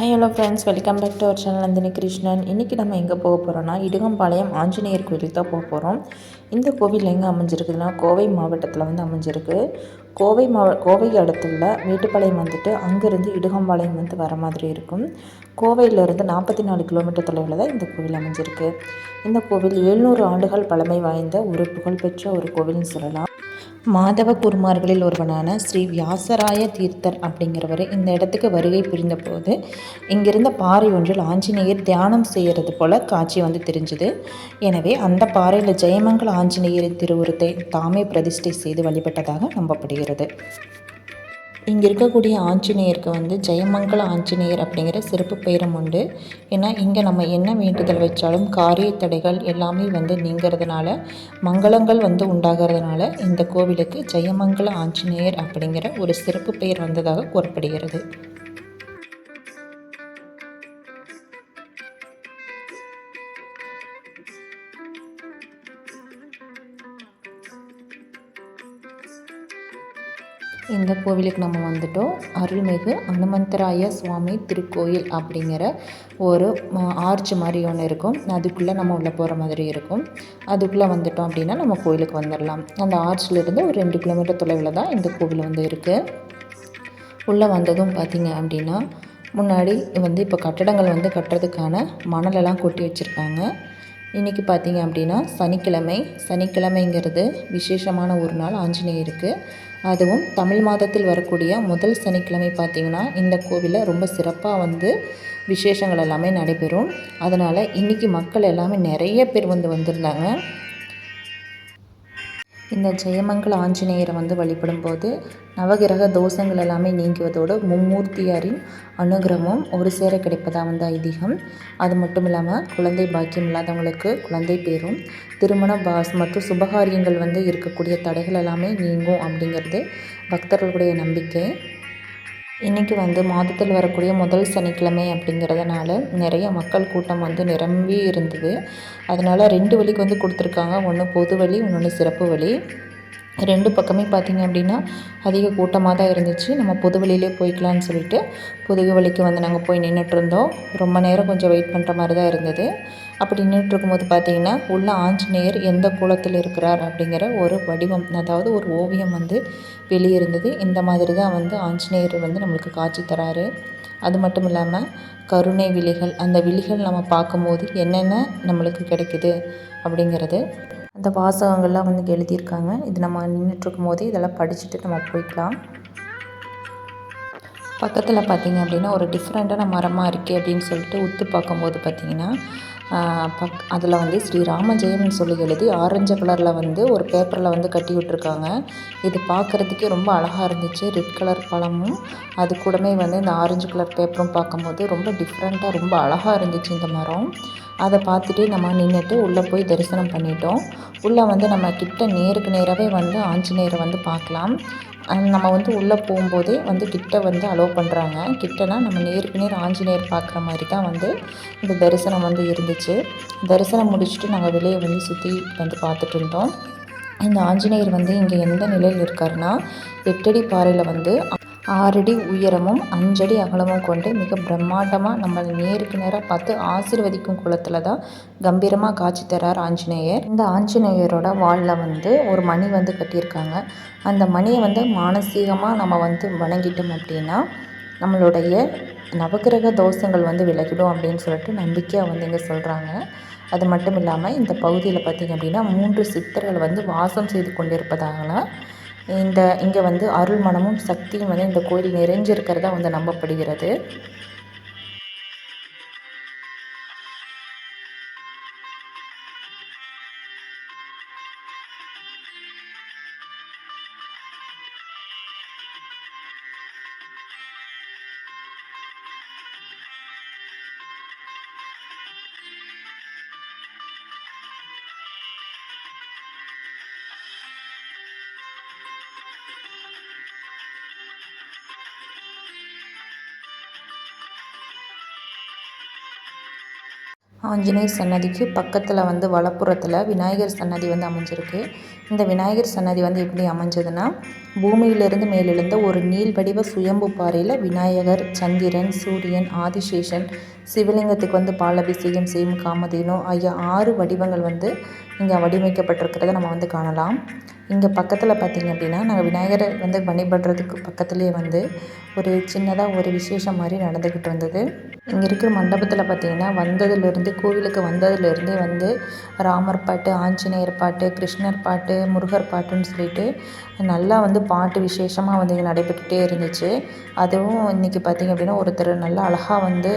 Hi hello friends welcome back to our channel Nandini Krishnan இன்றைக்கி நம்ம எங்கே போக போகிறோம்னா இடுகம்பாளையம் ஆஞ்சநேயர் கோவிலுக்கு தான் போக போகிறோம் இந்த கோவில் எங்கே அமைஞ்சிருக்குதுன்னா கோவை மாவட்டத்தில் வந்து அமைஞ்சிருக்கு. கோவை மாவ கோவை இடத்துல மேட்டுப்பாளையம் வந்துட்டு அங்கேருந்து இடுகம்பாளையம் வந்து வர மாதிரி இருக்கும். கோவையிலேருந்து நாற்பத்தி நாலு கிலோமீட்டர் தொலைவில் தான் இந்த கோவில் அமைஞ்சிருக்கு. இந்த கோவில் எழுநூறு ஆண்டுகள் பழமை வாய்ந்த ஒரு புகழ்பெற்ற ஒரு கோவில்னு சொல்லலாம். மாதவ குருமார்களில் ஒருவனான ஸ்ரீ வியாசராய தீர்த்தர் அப்படிங்கிறவர் இந்த இடத்துக்கு வருகை புரிந்தபோது இங்கிருந்த பாறை ஒன்றில் ஆஞ்சநேயர் தியானம் செய்கிறது போல காட்சி வந்து தெரிஞ்சுது. எனவே அந்த பாறையில் ஜெயமங்கல ஆஞ்சநேயரின் திருவுருத்தை தாமே பிரதிஷ்டை செய்து வழிபட்டதாக நம்பப்படுகிறது. இங்கே இருக்கக்கூடிய ஆஞ்சநேயருக்கு வந்து ஜெயமங்கல ஆஞ்சநேயர் அப்படிங்கிற சிறப்பு பெயரும் உண்டு. ஏன்னா இங்கே நம்ம என்ன வேண்டுதல் வச்சாலும் காரிய தடைகள் எல்லாமே வந்து நீங்கிறதுனால மங்களங்கள் வந்து உண்டாகிறதுனால இந்த கோவிலுக்கு ஜெயமங்கல ஆஞ்சநேயர் அப்படிங்கிற ஒரு சிறப்பு பெயர் வந்ததாக கூறப்படுகிறது. இந்த கோவிலுக்கு நம்ம வந்துட்டோம். அருள்மிகு அனுமந்தராய சுவாமி திருக்கோயில் அப்படிங்கிற ஒரு ஆர்ச் மாதிரி ஒன்று இருக்கும். அதுக்குள்ளே நம்ம உள்ளே போகிற மாதிரி இருக்கும். அதுக்குள்ளே வந்துட்டோம் அப்படின்னா நம்ம கோயிலுக்கு வந்துடலாம் அந்த ஆர்ச்லேருந்து ஒரு ரெண்டு கிலோமீட்டர் தொலைவில் தான் இந்த கோவில் வந்து இருக்குது உள்ளே வந்ததும் பார்த்திங்க அப்படின்னா முன்னாடி வந்து இப்போ கட்டடங்கள் வந்து கட்டுறதுக்கான மணலெல்லாம் கொட்டி வச்சுருக்காங்க. இன்றைக்கி பார்த்திங்க அப்படின்னா சனிக்கிழமை. சனிக்கிழமைங்கிறது விசேஷமான ஒரு நாள் ஆஞ்சநேயருக்கு. அதுவும் தமிழ் மாதத்தில் வரக்கூடிய முதல் சனிக்கிழமை பார்த்திங்கன்னா இந்த கோவிலில் ரொம்ப சிறப்பாக வந்து விசேஷங்கள் எல்லாமே நடைபெறும். அதனால் இன்றைக்கி மக்கள் எல்லாமே நிறைய பேர் வந்து வந்திருந்தாங்க. இந்த ஜெயமங்கல ஆஞ்சநேயரை வந்து வழிபடும் போது நவகிரக தோஷங்கள் எல்லாமே நீங்குவதோடு மும்மூர்த்தியாரின் அனுகிரகமும் ஒரு சேர கிடைப்பதாக வந்து ஐதீகம். அது மட்டும் இல்லாமல் குழந்தை பாக்கியம் இல்லாதவங்களுக்கு குழந்தை பேரும் திருமண பாஸ் மற்றும் சுபகாரியங்கள் வந்து இருக்கக்கூடிய தடைகள் எல்லாமே நீங்கும் அப்படிங்கிறது பக்தர்களுடைய நம்பிக்கை. இன்றைக்கி வந்து மாதத்தில் வரக்கூடிய முதல் சனிக்கிழமை அப்படிங்கிறதுனால நிறைய மக்கள் கூட்டம் வந்து நிரம்பி இருந்தது. அதனால் ரெண்டு வழிக்கு வந்து கொடுத்துருக்காங்க. ஒன்று பொது வழி இன்னொன்று சிறப்பு வழி. ரெண்டு பக்கமே பார்த்திங்க அப்படின்னா அதிக கூட்டமாக தான் இருந்துச்சு. நம்ம பொது வழியிலே போய்க்கலான்னு சொல்லிட்டு புது வழிக்கு வந்து நாங்கள் போய் நின்றுட்டுருந்தோம் ரொம்ப நேரம் கொஞ்சம் வெயிட் பண்ணுற மாதிரி தான் இருந்தது. அப்படி நின்றுட்டுருக்கும்போது பார்த்திங்கன்னா உள்ள ஆஞ்சநேயர் எந்த குளத்தில் இருக்கிறார் அப்படிங்கிற ஒரு வடிவம் அதாவது ஒரு ஓவியம் வந்து வெளியே இருந்தது இந்த மாதிரி தான் வந்து ஆஞ்சநேயர் வந்து நம்மளுக்கு காட்சி தராரு. அது மட்டும் இல்லாமல் கருணை விழிகள் அந்த விழிகள் நம்ம பார்க்கும்போது என்னென்ன நம்மளுக்கு கிடைக்குது அப்படிங்கிறது அந்த வாசகங்கள்லாம் வந்து எழுதியிருக்காங்க. இது நம்ம நின்றுட்டுருக்கும் போது இதெல்லாம் படிச்சுட்டு நம்ம போய்க்கலாம். பக்கத்தில் பார்த்திங்க அப்படின்னா ஒரு டிஃப்ரெண்ட்டான மரமாக இருக்கே அப்படின்னு சொல்லிட்டு உத்து பார்க்கும்போது பார்த்திங்கன்னா பக் அதில் வந்து ஸ்ரீ ராமஜெயம்னு சொல்லி எழுதி ஆரஞ்சு கலரில் வந்து ஒரு பேப்பரில் வந்து கட்டி விட்ருக்காங்க இது பார்க்குறதுக்கே ரொம்ப அழகாக இருந்துச்சு. ரெட் கலர் பழமும் அது கூடமே வந்து இந்த ஆரஞ்சு கலர் பேப்பரும் பார்க்கும்போது ரொம்ப டிஃப்ரெண்ட்டாக ரொம்ப அழகாக இருந்துச்சு இந்த மரம். அதை பார்த்துட்டு நம்ம நின்றுட்டு உள்ளே போய் தரிசனம் பண்ணிட்டோம். உள்ளே வந்து நம்ம கிட்ட நேருக்கு நேராகவே வந்து ஆஞ்சநேயரை வந்து பார்க்கலாம் நம்ம வந்து உள்ளே போகும்போதே வந்து கிட்ட வந்து அலோவ் பண்ணுறாங்க. கிட்டனா நம்ம நேருக்கு நேர் ஆஞ்சநேயர் பார்க்குற மாதிரி தான் வந்து இந்த தரிசனம் வந்து இருந்துச்சு. தரிசனம் முடிச்சுட்டு நாங்கள் வெளியே வந்து சுற்றி வந்து பார்த்துட்டு இருந்தோம். இந்த ஆஞ்சநேயர் வந்து இங்கே எந்த நிலையில் இருக்காருன்னா எட்டடி பாறையில் வந்து ஆறடி உயரமும் அஞ்சடி அகலமும் கொண்டு மிக பிரம்மாண்டமாக நம்ம நேருக்கு நேராக பார்த்து ஆசிர்வதிக்கும் குளத்தில் தான் கம்பீரமாக காட்சி தரார் ஆஞ்சநேயர். இந்த ஆஞ்சநேயரோட வாலில் வந்து ஒரு மணி வந்து கட்டியிருக்காங்க. அந்த மணியை வந்து மானசீகமாக நம்ம வந்து வணங்கிட்டோம் அப்படின்னா நம்மளுடைய நவகிரக தோஷங்கள் வந்து விலகிடும் அப்படின்னு சொல்லிட்டு நம்பிக்கையாக வந்து இங்கே சொல்கிறாங்க அது மட்டும் இல்லாமல் இந்த பகுதியில் பார்த்திங்க அப்படின்னா மூன்று சித்தர்கள் வந்து வாசம் செய்து கொண்டிருப்பதாகலாம் இந்த இங்கே வந்து அருள் மனமும் சக்தியும் வந்து இந்த கோயில் நிறைஞ்சிருக்கிறதா வந்து நம்பப்படுகிறது. ஆஞ்சநேயர் சன்னதிக்கு பக்கத்தில் வந்து வலப்புறத்தில் விநாயகர் சன்னதி வந்து அமைஞ்சிருக்கு. இந்த விநாயகர் சன்னதி வந்து எப்படி அமைஞ்சதுன்னா பூமியிலிருந்து மேலெழுந்த ஒரு நீள் வடிவ சுயம்பு பாறையில் விநாயகர் சந்திரன் சூரியன் ஆதிசேஷன் சிவலிங்கத்துக்கு வந்து பாலபிஷேகம் செய்யும் காமதேனு ஆகிய ஆறு வடிவங்கள் வந்து இங்கே வடிவமைக்கப்பட்டிருக்கிறத நம்ம வந்து காணலாம். இங்கே பக்கத்தில் பார்த்திங்க அப்படின்னா நாங்கள் விநாயகரை வந்து வழிபடுறதுக்கு பக்கத்துலேயே வந்து ஒரு சின்னதாக ஒரு விசேஷம் மாதிரி நடந்துக்கிட்டு இருந்தது. இங்கே இருக்கிற மண்டபத்தில் பார்த்திங்கன்னா வந்ததுலேருந்து கோவிலுக்கு வந்ததுலேருந்தே வந்து ராமர் பாட்டு ஆஞ்சநேயர் பாட்டு கிருஷ்ணர் பாட்டு முருகர் பாட்டுன்னு சொல்லிட்டு நல்லா வந்து பாட்டு விசேஷமாக வந்து இங்கே நடைபெற்றுட்டே இருந்துச்சு. அதுவும் இன்றைக்கி பார்த்திங்க அப்படின்னா ஒருத்தர் நல்லா அழகாக வந்து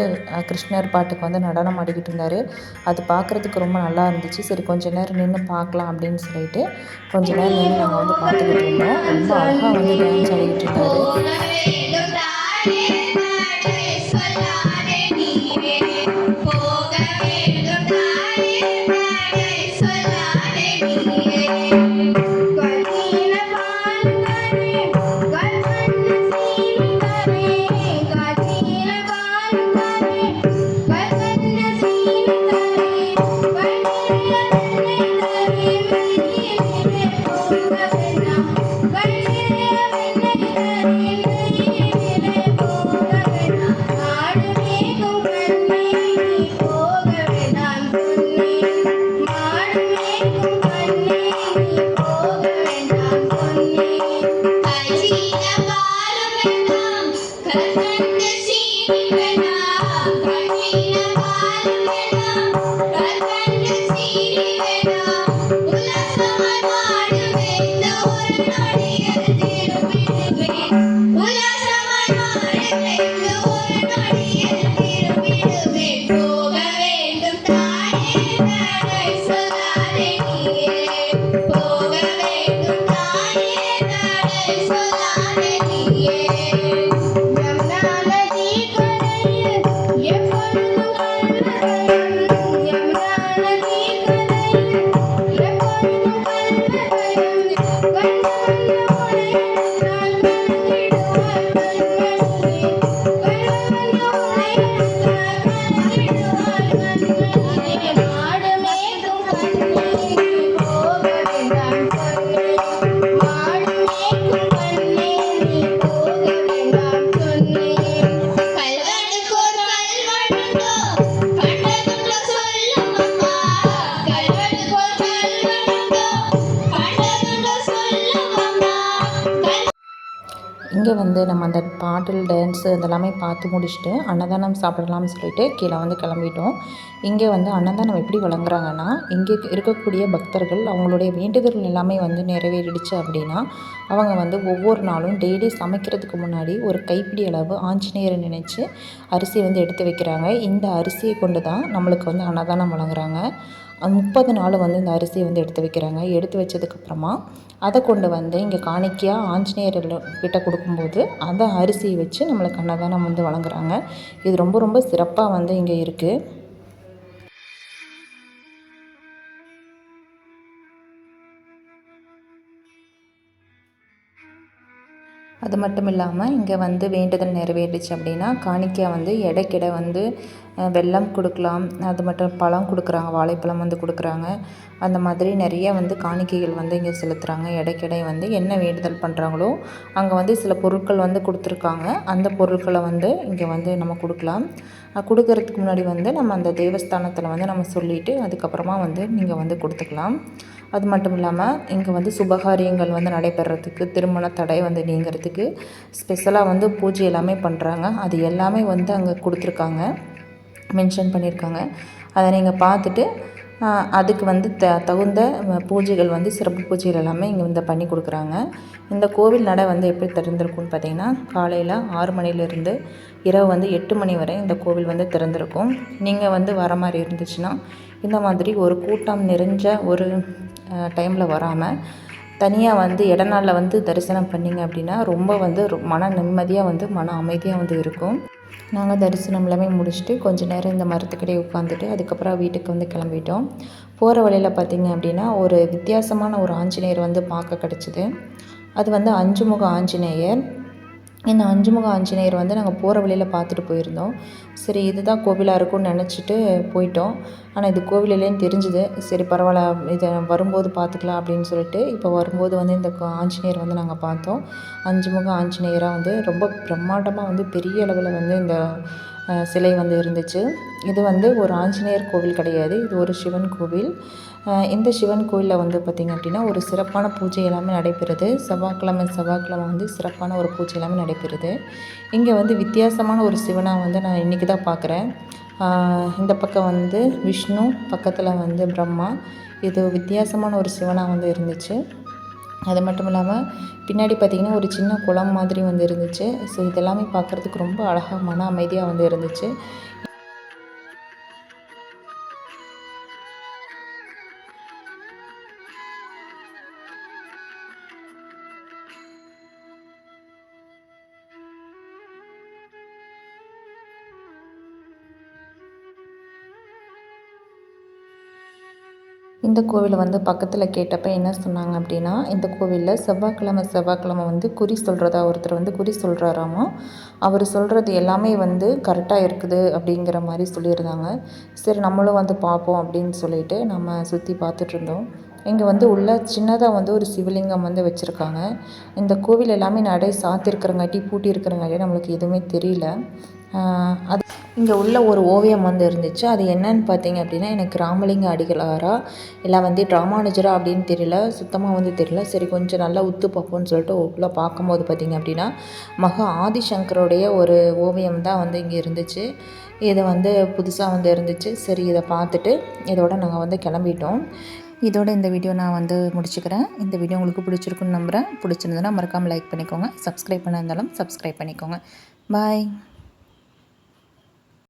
கிருஷ்ணர் பாட்டுக்கு வந்து நடனம் ஆடிக்கிட்டு இருந்தார். அது பார்க்குறதுக்கு ரொம்ப நல்லா இருந்துச்சு. சரி கொஞ்ச நேரம் நின்று பார்க்கலாம் அப்படின்னு சொல்லிட்டு கொஞ்ச நேரம் நின்று நாங்கள் வந்து பார்த்துக்கிட்டு இருந்தோம். ரொம்ப அழகாக வந்து டான்ஸ் ஆடிக்கிட்டு இருந்தார். நம்ம அந்த பாடல் டான்ஸு அதெல்லாமே பார்த்து முடிச்சுட்டு அன்னதானம் சாப்பிடலாம்னு சொல்லிட்டு கீழே வந்து கிளம்பிட்டோம். இங்கே வந்து அன்னதானம் எப்படி வழங்குறாங்கன்னா இங்கே இருக்கக்கூடிய பக்தர்கள் அவங்களுடைய வேண்டுதல் எல்லாமே வந்து நிறைவேறிடுச்சு அப்படின்னா அவங்க வந்து ஒவ்வொரு நாளும் டெய்லி சமைக்கிறதுக்கு முன்னாடி ஒரு கைப்பிடி அளவு ஆஞ்சநேயரை நினச்சி அரிசி வந்து எடுத்து வைக்கிறாங்க. இந்த அரிசியை கொண்டு தான் நம்மளுக்கு வந்து அன்னதானம் வழங்குறாங்க. முப்பது நாள் வந்து இந்த அரிசியை வந்து எடுத்து வைக்கிறாங்க. எடுத்து வச்சதுக்கப்புறமா அதை கொண்டு வந்து இங்கே காணிக்கையாக ஆஞ்சநேயர் கிட்ட கொடுக்கும்போது அந்த அரிசியை வச்சு நம்மளுக்கு அன்னதானம் வந்து வழங்குறாங்க. இது ரொம்ப ரொம்ப சிறப்பாக வந்து இங்கே இருக்குது அது மட்டும் இல்லாமல் இங்கே வந்து வேண்டுதல் நிறைவேறுச்சு அப்படின்னா காணிக்கை வந்து எடைக்கிட வந்து வெள்ளம் வெல்லம் கொடுக்கலாம். அது மட்டும் பழம் கொடுக்குறாங்க வாழைப்பழம் வந்து கொடுக்குறாங்க. அந்த மாதிரி நிறைய வந்து காணிக்கைகள் வந்து இங்கே செலுத்துகிறாங்க எடைக்கிடை வந்து என்ன வேண்டுதல் பண்ணுறாங்களோ அங்கே வந்து சில பொருட்கள் வந்து கொடுத்துருக்காங்க. அந்த பொருட்களை வந்து இங்கே வந்து நம்ம கொடுக்கலாம். கொடுக்கறதுக்கு முன்னாடி வந்து நம்ம அந்த தேவஸ்தானத்தில் வந்து நம்ம சொல்லிவிட்டு அதுக்கப்புறமா வந்து நீங்கள் வந்து கொடுத்துக்கலாம். அது மட்டும் இல்லாமல் இங்கே வந்து சுபகாரியங்கள் வந்து நடைபெறத்துக்கு திருமண தடை வந்து நீங்கிறதுக்கு ஸ்பெஷலாக வந்து பூஜை எல்லாமே பண்ணுறாங்க அது எல்லாமே வந்து அங்கே கொடுத்துருக்காங்க. மென்ஷன் பண்ணியிருக்காங்க அதை நீங்கள் பார்த்துட்டு அதுக்கு வந்து த தகுந்த பூஜைகள் வந்து சிறப்பு பூஜைகள் எல்லாமே இங்கே வந்து பண்ணி கொடுக்குறாங்க. இந்த கோவில் நடை வந்து எப்படி திறந்திருக்கும்னு பார்த்தீங்கன்னா காலையில் ஆறு மணிலேருந்து இரவு வந்து எட்டு மணி வரை இந்த கோவில் வந்து திறந்திருக்கும். நீங்கள் வந்து வர மாதிரி இருந்துச்சுன்னா இந்த மாதிரி ஒரு கூட்டம் நிறைஞ்ச ஒரு டைமில் வராமல் தனியாக வந்து இடநாளில் வந்து தரிசனம் பண்ணிங்க அப்படின்னா ரொம்ப வந்து மன நிம்மதியாக வந்து மன அமைதியாக வந்து இருக்கும். நாங்கள் தரிசனம் எல்லாமே முடிச்சுட்டு கொஞ்சம் நேரம் இந்த மரத்துக்கிட்டே உட்காந்துட்டு அதுக்கப்புறம் வீட்டுக்கு வந்து கிளம்பிட்டோம். போகிற வழியில் பார்த்திங்க அப்படின்னா ஒரு வித்தியாசமான ஒரு ஆஞ்சநேயர் வந்து பார்க்க கிடச்சிது. அது வந்து அஞ்சு முக ஆஞ்சநேயர். இந்த அஞ்சுமுக ஆஞ்சநேயர் வந்து நாங்கள் போகிற வழியில் பார்த்துட்டு போயிருந்தோம். சரி இதுதான் கோவிலாக இருக்கும்னு நினச்சிட்டு போயிட்டோம். ஆனால் இது கோவில் இல்லைன்னு தெரிஞ்சுது. சரி பரவாயில்ல இதை வரும்போது பார்த்துக்கலாம் அப்படின்னு சொல்லிட்டு இப்போ வரும்போது வந்து இந்த ஆஞ்சநேயர் வந்து நாங்கள் பார்த்தோம். அஞ்சுமுக ஆஞ்சநேயராக வந்து ரொம்ப பிரம்மாண்டமாக வந்து பெரிய அளவில் வந்து இந்த சிலை வந்து இருந்துச்சு. இது வந்து ஒரு ஆஞ்சநேயர் கோவில் கிடையாது. இது ஒரு சிவன் கோவில். இந்த சிவன் கோயிலில் வந்து பார்த்திங்க அப்படின்னா ஒரு சிறப்பான பூஜை எல்லாமே நடைபெறுது. செவ்வாய்க்கிழமை செவ்வாய்க்கிழமை வந்து சிறப்பான ஒரு பூஜை எல்லாமே நடைபெறுது. இங்கே வந்து வித்தியாசமான ஒரு சிவனாக வந்து நான் இன்றைக்கி தான் பார்க்குறேன் இந்த பக்கம் வந்து விஷ்ணு பக்கத்தில் வந்து பிரம்மா. இது வித்தியாசமான ஒரு சிவனாக வந்து இருந்துச்சு. அது மட்டும் இல்லாமல் பின்னாடி பார்த்திங்கன்னா ஒரு சின்ன குளம் மாதிரி வந்து இருந்துச்சு. ஸோ இதெல்லாமே பார்க்குறதுக்கு ரொம்ப அழகாக மன அமைதியாக வந்து இருந்துச்சு. இந்த கோவிலை வந்து பக்கத்தில் கேட்டப்ப என்ன சொன்னாங்க அப்படின்னா இந்த கோவிலில் செவ்வாய்க்கிழமை செவ்வாய்க்கிழமை வந்து குறி சொல்கிறதா ஒருத்தர் வந்து குறி சொல்கிறாராமா அவர் சொல்கிறது எல்லாமே வந்து கரெக்டாக இருக்குது அப்படிங்கிற மாதிரி சொல்லியிருந்தாங்க. சரி நம்மளும் வந்து பார்ப்போம் அப்படின்னு சொல்லிட்டு நம்ம சுற்றி பார்த்துட்டு இருந்தோம். இங்கே வந்து உள்ள சின்னதாக வந்து ஒரு சிவலிங்கம் வந்து வச்சுருக்காங்க. இந்த கோவில் எல்லாமே நடை சாத்திருக்கிறங்காட்டி பூட்டி இருக்கிறங்காட்டி நம்மளுக்கு எதுவுமே தெரியல. அது இங்கே உள்ள ஒரு ஓவியம் வந்து இருந்துச்சு. அது என்னன்னு பார்த்தீங்க அப்படின்னா எனக்கு ராமலிங்க அடிகளாரா? இல்லை வந்து ராமானுஜரா அப்படின்னு தெரியல. சுத்தமாக வந்து தெரியல. சரி கொஞ்சம் நல்லா உத்து பார்ப்போம்னு சொல்லிட்டு உள்ள பார்க்கும்போது பார்த்தீங்க அப்படின்னா மகா ஆதிசங்கருடைய ஒரு ஓவியம் தான் வந்து இங்கே இருந்துச்சு. இது வந்து புதுசாக வந்து இருந்துச்சு. சரி இதை பார்த்துட்டு இதோட நாங்கள் வந்து கிளம்பிட்டோம். இதோட இந்த வீடியோ நான் வந்து முடிச்சுக்கிறேன். இந்த வீடியோ உங்களுக்கு பிடிச்சிருக்குன்னு நம்புகிறேன் பிடிச்சிருந்ததுன்னா மறக்காமல் லைக் பண்ணிக்கோங்க. சப்ஸ்கிரைப் பண்ண இருந்தாலும் சப்ஸ்கிரைப் பண்ணிக்கோங்க. பாய்